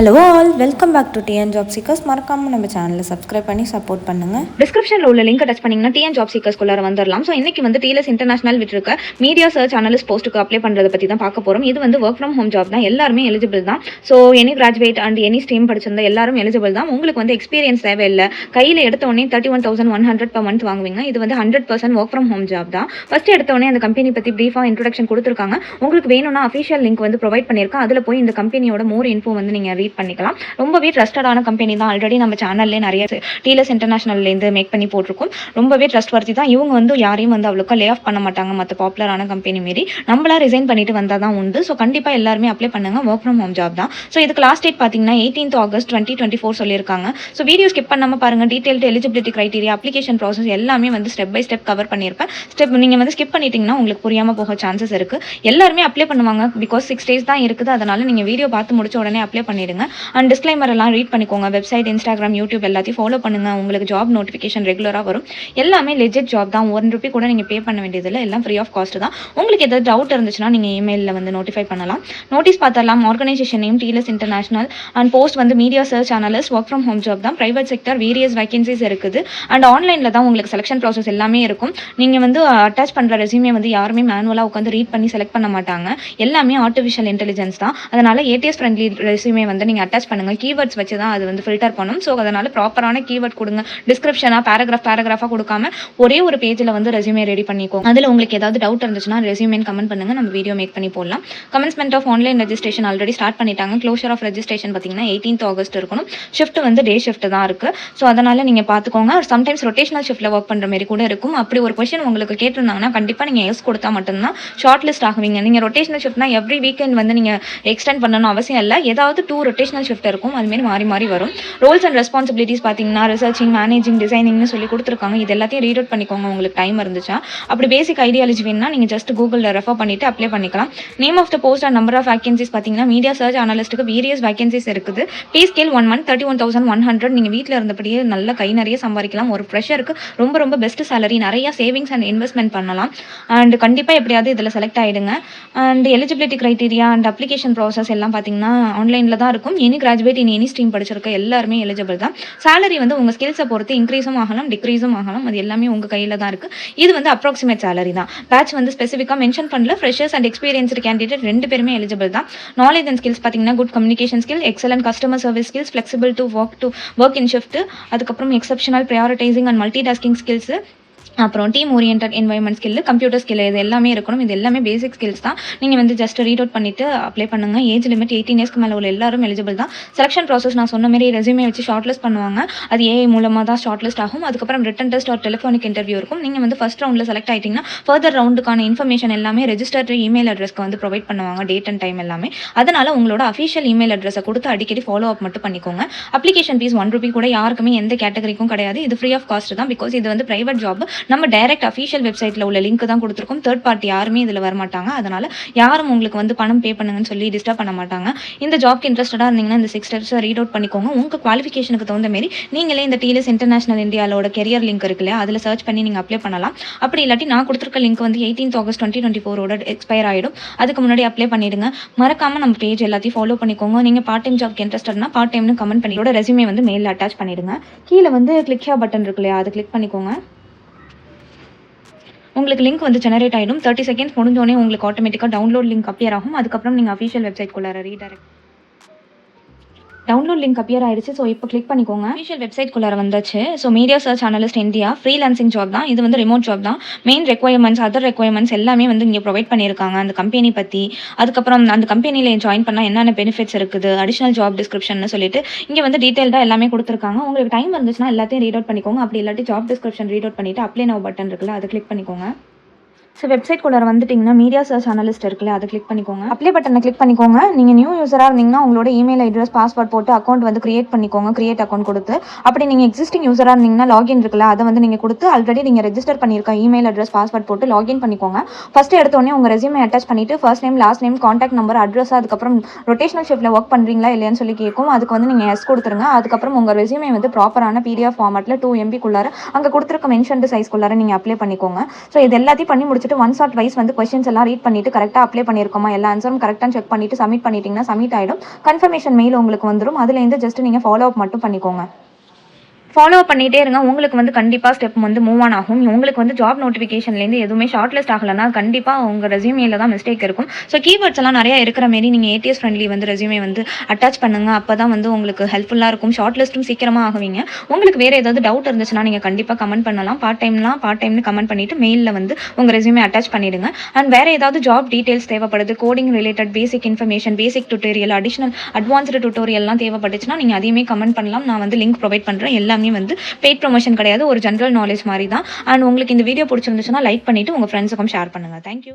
Hello all welcome back to TN job seekers மறக்காம நம்ம சேனலை சப்ஸ்கிரைப் பண்ணி சப்போர்ட் பண்ணுங்க. டிஸ்கிரிப்ஷனில் உள்ள லிங்க் டச் பண்ணிங்கன்னா டிஎன் ஜாப் சீக்கர்ஸ்குள்ளார வந்துடலாம் ஸோ இன்னைக்கு வந்து டிஎல்எஸ் இன்டர்நேஷனல் விட்டுருக்க மீடியா சர்ச் அனலிஸ்ட் போஸ்ட்டுக்கு அப்ளை பண்ணுறதை பற்றி தான் பார்க்க போகிறோம் இது வந்து ஒர்க் ஃப்ரம் ஹோம் ஜாப் தான். எல்லாருமே எலிஜிபிள் தான். So any graduate and any stream படிச்சிருந்தா எல்லாரும் எலிஜிபிள் தான். உங்களுக்கு வந்து எக்ஸ்பீரியன்ஸ் தேவையில்லை. கையில் எடுத்த உடனே thirty one thousand one hundred per month வாங்குவீங்க. இது வந்து hundred percent work from home job தான். ஃபஸ்ட்டு எடுத்த உடனே அந்த கம்பெனி பற்றி ப்ரீஃபாக இன்ட்ரடக்ஷன் கொடுத்துருக்காங்க. உங்களுக்கு வேணும்னா அஃபிஷியல் லிங்க் வந்து ப்ரொவைட் பண்ணியிருக்கேன். அதில் போய் இந்த கம்பெனியோட மோர் இன்ஃபோ வந்து நீங்கள் ரீட் பண்ணிக்கலாம். ரொம்பவே ட்ரஸ்டடான கம்பெனி தான். ஆல்ரெடி நம்ம சேனல்லே நிறைய டீலர்ஸ் இன்டர்நேஷனல்லேருந்து மேக் பண்ணி போட்டிருக்கோம். ரொம்பவே ட்ரஸ்ட் வர்த்தி தான். இவங்க வந்து யாரையும் வந்து அவ்வளோக்கா லே ஆஃப் பண்ண மாட்டாங்க. மற்ற பாப்புலரான கம்பெனி மாரி. நம்மளா ரிசைன் பண்ணிட்டு வந்தால் தான் உண்டு. ஸோ கண்டிப்பாக எல்லாருமே அப்ளை பண்ணுங்க. ஒர்க் ஃப்ரம் ஹோம் ஜாப் தான். ஸோ இதுக்கு லாஸ்ட் டேட் பார்த்தீங்கன்னா eighteenth August twenty twenty four சொல்லியிருக்காங்க. ஸோ வீடியோ ஸ்கிப் பண்ணாமல் பாருங்க. Detailed eligibility criteria application process எல்லாமே வந்து ஸ்டெப் பை ஸ்டெப் கவர் பண்ணியிருப்பேன். ஸ்டெப் நீங்கள் வந்து ஸ்கிப் பண்ணிட்டீங்கன்னா உங்களுக்கு புரியாமல் போக சான்சஸ் இருக்குது எல்லாருமே அப்ளை பண்ணுவாங்க. பிகாஸ் சிக்ஸ் டேஸ் தான் இருக்குது. அதனால நீங்கள் வீடியோ பார்த்து முடிச்ச உடனே அப்ளை பண்ணிடுங்க. அண்ட் டிஸ்க்ளைமர் எல்லாம் ரீட் பண்ணிக்கோங்க. வெப்சைட் இன்ஸ்டாகிராம் யூடியூப் எல்லாத்தையும் ஃபாலோ பண்ணுங்க. உங்களுக்கு ஜாப் நோட்டிஃபிகேஷன் ரெகுலராக வரும். எல்லாமே லெஜிட் ஜாப் தான். ஒன் ருபி கூட நீங்கள் பே பண்ண வேண்டியதில்லை. எல்லாம் ஃப்ரீ ஆஃப் காஸ்ட் தான். உங்களுக்கு ஏதாவது டவுட் இருந்துச்சுன்னா நீங்கள் இமெயிலில் வந்து நோட்டிஃபை பண்ணலாம். Notice பார்த்தரலாம் organisation name DLS international and post வந்து media search analyst work from home job தான். பிரைவேட் செக்டர் வேரியஸ் வேகன்சிஸ் இருக்குது. அண்ட் ஆன்லைனில் தான் உங்களுக்கு செலெக்ஷன் ப்ராசஸ் எல்லாமே இருக்கும். நீங்கள் வந்து அட்டாச் பண்ணுற ரெசியூமே வந்து யாருமே மேனுவலாக உட்காந்து ரீட் பண்ணி செலக்ட் பண்ண மாட்டாங்க. எல்லாமே ஆர்டிஃபிஷியல் இன்டெலிஜென்ஸ் தான். அதனால் ஏடிஎஸ் ஃப்ரெண்ட்லி ரெசியூமே வந்து வந்து நீங்கள் அட்டாச் பண்ணுங்கள் கீவேர்ட்ஸ் வச்சு தான் அது வந்து ஃபில்டர் பண்ணும். ஸோ அதனால் ப்ராப்பரான கீவேர்ட் கொடுங்க. டிஸ்கிரிப்ஷனாக பேராகிராஃப் பேராகிராஃபாக கொடுக்காம ஒரே ஒரு பேஜில் வந்து ரெசியூமே ரெடி பண்ணிக்கோங்க. அதில் உங்களுக்கு ஏதாவது டவுட் இருந்துச்சுன்னா ரெசியூமேன் கமெண்ட் பண்ணுங்கள் நம்ம வீடியோ மேக் பண்ணி போடலாம். Commencement of online registration already start பண்ணிட்டாங்க. க்ளோஷர் ஆஃப் ரெஜிஸ்ட்ரேஷன் பார்த்தீங்கன்னா எயிட்டீன்த் ஆகஸ்ட் இருக்கணும். ஷிஃப்ட் வந்து டே ஷிஃப்ட் தான் இருக்குது ஸோ அதனால் நீங்கள் பார்த்துக்கோங்க. சம்டைம்ஸ் ரொட்டேஷனல் ஷிஃப்ட்டில் ஒர்க் பண்ணுற மாதிரி கூட இருக்கும். அப்படி ஒரு கொஷின் உங்களுக்கு கேட்டிருந்தாங்கன்னா கண்டிப்பாக நீங்கள் எஸ் கொடுத்தா மட்டும்தான் ஷார்ட் லிஸ்ட் ஆகுவீங்க. நீங்கள் ரொட்டேஷனல் ஷிஃப்ட்னா எவ்ரி வீக்கெண்ட் வந்து நீங்கள் எக்ஸ்டெண்ட் பண்ணணும் அவசியம் இல்லை. ஏதாவது டூ ரொட்டேஷனல் ஷிஃப்ட் இருக்கும். அதுமாரி மாறி மாறி வரும். ரோல்ஸ் அண்ட் ரெஸ்பான்சிபிலிட்டிஸ் பார்த்தீங்கன்னா ரிசர்ச்சிங் மேனேஜிங் டிசைனிங்னு சொல்லி கொடுத்துருக்காங்க. இது எல்லாத்தையும் ரீட் அவுட் பண்ணிக்கோங்க. உங்களுக்கு டைம் இருந்துச்சா? அப்படி பேசிக் ஐடியாலஜி வேணும்னா நீங்கள் ஜஸ்ட் கூகுளில் ரெஃபர் பண்ணிட்டு அப்ளை பண்ணிக்கலாம். Name of the post and number of vacancies பார்த்தீங்கன்னா மீடியா சர்ச் அனலிஸ்ட்டுக்கு வேரியஸ் வேகன்சிஸ் இருக்குது. Pay scale one month thirty one thousand one hundred நீங்கள் வீட்டில் இருந்தபடியே நல்ல கை நிறைய சம்பாதிக்கலாம். ஒரு ப்ரெஷருக்கு ரொம்ப ரொம்ப பெஸ்ட் சேலரி நிறைய சேவிங்ஸ் அண்ட் இன்வெஸ்ட்மெண்ட் பண்ணலாம். அண்ட் கண்டிப்பாக எப்படியாவது இதில் செலக்ட் ஆகிடுங்க and eligibility criteria and application process எல்லாம் பார்த்தீங்கன்னா ஆன்லைனில் தான் இருக்கும். Any graduate in any stream படிச்சிருக்க எல்லாருமே எலிஜிபிள் தான். சேலரி வந்து உங்கள் ஸ்கில்ஸை பொறுத்து இன்க்ரீஸும் ஆகலாம் டிக்ரீஸும் ஆகலாம். அது எல்லாமே உங்கள் கையில் தான் இருக்குது இது வந்து அப்ராக்சிமேட் சேலரி தான். பேட்ச் வந்து ஸ்பெசிஃபிக்காக மென்ஷன் பண்ணல. ஃப்ரெஷர்ஸ் அண்ட் எக்ஸ்பீரியன்ஸ்டு கேண்டிடேட் ரெண்டு பேருமே எலிஜிபிள் தான். நாலேஜ் அண்ட் ஸ்கில்ஸ் பார்த்தீங்கன்னா good communication skill excellent customer service skills flexible to work to work in shift அதுக்கப்புறம் exceptional prioritising and multi tasking skills அப்புறம் team orient environment skill computer skill இது எல்லாமே இருக்கணும். இது எல்லாமே பேசிக் ஸ்கில்ஸ் தான். நீங்கள் வந்து ஜஸ்ட் ரீட் அவுட் பண்ணிட்டு அப்ளை பண்ணுங்க. ஏஜ் லிமிட் எயிட்டீன் இயர்ஸ்க்கு மேலே உள்ள எல்லாரும் எலிஜிபிள் தான். செலக்ஷன் ப்ராசஸ் நான் சொன்ன மாதிரி ரெசியூமே வச்சு ஷார்ட் லிஸ்ட் பண்ணுவாங்க. அது ஏஐ மூலமாக தான் ஷார்ட் லிஸ்ட் ஆகும். அதுக்கப்புறம் ரிட்டன் டெஸ்ட் ஒரு டெலிஃபோனிக் இன்டர்வியூ இருக்கும். நீங்கள் வந்து ஃபஸ்ட் ரவுண்டில் செலக்ட் ஆகிட்டிங்கன்னா ஃபர்தர் ரவுண்டுக்கான இன்ஃபர்மேஷன் எல்லாமே ரெஜிஸ்டர் இமெயில் அட்ரஸ்க்கு வந்து ப்ரொவைட் பண்ணுவாங்க டேட் அண்ட் டைம் எல்லாமே. அதனால் உங்களோட அஃபிஷியல் இமெயில் அட்ரஸை கொடுத்து அடிக்கடி ஃபாலோ அப் மட்டும் பண்ணிக்கோங்க. அப்ளிகேஷன் ஃபீஸ் ஒன் ருபி கூட யாருக்குமே எந்த கேட்டகரிக்கும் கிடையாது. இது ஃப்ரீ ஆஃப் காஸ்ட் தான் பிகாஸ் இது வந்து பிரைவேட் ஜாப் நம்ம டைரக்ட் அஃபீஷியல் வெப்சைட்டில் உள்ள லிங்க் தான் கொடுத்துருக்கோம். தேர்ட் பார்ட்டி யாருமே இதில் வரமாட்டாங்க. அதனால் யாரும் உங்களுக்கு வந்து பணம் பே பண்ணுங்கன்னு சொல்லி டிஸ்டர்ப் பண்ண மாட்டாங்க. இந்த ஜாப்க்கு இன்ட்ரெஸ்டடாக இருந்தீங்கன்னா இந்த சிக்ஸ் ஸ்டெப்ஸை ரீட் அவுட் பண்ணிக்கோங்க. உங்கள் குவாலிஃபிகேஷனுக்கு தகுந்த மாரி நீங்களே இந்த டிஎல்எஸ் இன்டர்நேஷனல் இந்தியாவோட கெரியர் லிங்க் இருக்கு இல்லையா? அதில் சர்ச் பண்ணி நீங்கள் அப்ளை பண்ணலாம். அப்படி இல்லாட்டி நான் கொடுத்துருக்க லிங்க் வந்து எயிட்டீன்த் ஆகஸ்ட் டுவெண்ட்டி டுவெண்ட்டி ஃபோரோட எக்ஸ்பயர் ஆகிடும் அதுக்கு முன்னாடி அப்ளை பண்ணிடுங்க. மறக்காம நம்ம பேஜ் எல்லாத்தையும் ஃபாலோ பண்ணிக்கோங்க. நீங்கள் பார்ட் டைம் ஜாப்க்கு இன்ட்ரெஸ்டட்னா பார்ட் டைம்னு கமெண்ட் பண்ணியோட ரெசியூமே வந்து மெயிலில் அட்டாச் பண்ணிடுங்க. கீழே வந்து கிளிக் ஹியர் பட்டன் இருக்கு இல்லையா? அதை கிளிக் பண்ணிக்கோங்க. உங்களுக்கு லிங்க் வந்து ஜெனரேட் ஆகிடும் தேர்ட்டி செகண்ட்ஸ் முடிஞ்சோடனே உங்களுக்கு ஆட்டோமேட்டிக்காக டவுன்லோட் லிங்க் அப்பியர் ஆகும். அதுக்கப்புறம் நீங்கள் அஃபிஷியல் வெப்சைட்குள்ளார ரீடைரக்ட் டவுன்லோட் லிங்க் அப்பியர் ஆயிடுச்சு ஸோ இப்போ கிளிக் பண்ணிக்கோங்க. அஃபிஷியல் வெப்சைட்குள்ளார வந்துச்சு. So media search analyst India freelancing job தான். இது வந்து ரிமோட் ஜாப் தான். மெயின் ரெக்வயர்மெண்ட்ஸ் அதர் ரெக்வயர்மெண்ட்ஸ் எல்லாமே வந்து இங்கே ப்ரொவைட் பண்ணியிருக்காங்க. அந்த கம்பெனி பற்றி அதுக்கப்புறம் அந்த கம்பெனியில் ஜாயின் பண்ணால் என்னென்ன பெனிஃபிட்ஸ் இருக்குது அடிஷனல் ஜாப் டிஸ்கிரிப்ஷன் சொல்லிட்டு இங்கே வந்து டீட்டெயில்டாக எல்லாமே கொடுத்துருக்காங்க. உங்களுக்கு டைம் இருந்துச்சுன்னா எல்லாத்தையும் ரீட் அவுட் பண்ணிக்கோங்க. அப்படி இல்லாட்டி ஜாப் டிஸ்கிரிப்ஷன் ரீட் அவுட் பண்ணிட்டு அப்ளை நோ பட்டன் இருக்குல்ல அதை கிளிக் பண்ணிக்கோங்க. ஸோ வெப்சைட் குள்ளே வந்துட்டிங்கன்னா மீடியா சர்ச் அனலிஸ்ட் இருக்குல்ல அதை கிளிக் பண்ணிக்கோங்க. அப்ளை பட்டனை கிளிக் பண்ணிக்கோங்க. நீங்கள் நியூ யூஸராக இருந்தீங்கன்னா உங்களோட இமெயில் அட்ரஸ் பாஸ்வேர்ட் போட்டு அக்கௌண்ட் வந்து கிரியேட் பண்ணிக்கோங்க கிரியேட் அக்கௌண்ட் கொடுத்து. அப்படி நீங்கள் எக்ஸிஸ்டிங் யூஸராக இருந்தீங்கன்னா லாகின் இருக்குல்ல அதை வந்து நீங்கள் கொடுத்து ஆல்ரெடி நீங்கள் ரெஜிஸ்டர் பண்ணியிருக்க இமெயில் அட்ரஸ் பாஸ்வேர்ட் போட்டு லாகின் பண்ணிக்கோங்க. ஃபஸ்ட்டு எடுத்தோடனே உங்கள் ரெஸ்யூமே அட்டாச் பண்ணிட்டு first name last name contact number address அதுக்கப்புறம் ரொட்டேஷனல் ஷிஃப்ட்டில் ஒர்க் பண்ணுறீங்களா இல்லையான்னு சொல்லி கேட்கும் அதுக்கு வந்து நீங்கள் எஸ் கொடுத்துருங்க. அதுக்கப்புறம் உங்கள் ரெஸ்யூமே வந்து ப்ராப்பரான பிடிஎஃப் ஃபார்மேட்டில் டூ எம்பிக்குள்ளார அங்கே கொடுத்துருக்க மென்ஷன்டு சைஸ்க்குள்ளார நீங்கள் அப்ளை பண்ணிக்கோங்க. ஸோ இது எல்லாத்தையும் பண்ணி முடிச்சு முடிச்சுட்டு ஒன்ஸ் ஆட் வைஸ் வந்து கொஸ்டின்ஸ் எல்லாம் ரீட் பண்ணிட்டு கரெக்டாக அப்ளை பண்ணியிருக்கோமா? எல்லா ஆன்சரும் கரெக்டாக செக் பண்ணிட்டு சப்மிட் பண்ணிட்டீங்கன்னா சப்மிட் ஆகிடும் கன்ஃபர்மேஷன் மெயில் உங்களுக்கு வந்துடும் அதுலேருந்து ஜஸ்ட் நீங்கள் ஃபாலோ அப் மட்டும் பண்ணிக்கோங்க. ஃபாலோ பண்ணிகிட்டே இருங்க. உங்களுக்கு வந்து கண்டிப்பாக ஸ்டெப் வந்து மூவ் ஆன் ஆகும். உங்களுக்கு வந்து ஜாப் நோட்டிஃபிகேஷன்லேருந்து எதுவுமே ஷார்ட் லிஸ்ட் ஆகலைன்னா கண்டிப்பாக உங்கள் ரெஸ்யூமேல தான் மிஸ்டேக் இருக்கும். ஸோ கீவேர்ட்ஸ் எல்லாம் நிறையா இருக்கிற மாரி நீங்கள் ஏடிஎஸ் ஃப்ரெண்ட்லி வந்து ரெஸ்யூமே வந்து அட்டாச் பண்ணுங்கள் அப்போ தான் வந்து உங்களுக்கு ஹெல்ப்ஃபுல்லாக இருக்கும். ஷார்ட் லிஸ்ட்டும் சீக்கிரமாக ஆகுவீங்க. உங்களுக்கு வேறு ஏதாவது டவுட் இருந்துச்சுன்னா நீங்கள் கண்டிப்பாக கமெண்ட் பண்ணலாம். பார்ட் டைம்லாம் பார்ட் டைம்னு கமெண்ட் பண்ணிவிட்டு மெயிலில் வந்து உங்கள் ரெசியூமே அட்டாச் பண்ணிவிடுங்க அண்ட் வேறு ஏதாவது ஜாப் டீட்டெயில்ஸ் தேவைப்படுது coding related basic information basic tutorial additional advanced டுட்டோரியல்லாம் தேவைப்பட்டுச்சுன்னா நீங்கள் அதையுமே கமெண்ட் பண்ணலாம். நான் வந்து லிங்க் ப்ரொவைட் பண்ணுறேன் எல்லாமே வந்து பெய்ட் ப்ரொமோஷன் கிடையாது. ஒரு ஜென்ரல் நாலேஜ் மாதிரி தான் அண்ட் உங்களுக்கு இந்த வீடியோ பிடிச்சிருந்துச்சுன்னா லைக் பண்ணிவிட்டு உங்கள் ஃப்ரெண்ட்ஸுக்கும் ஷேர் பண்ணுங்கள் தேங்க்யூ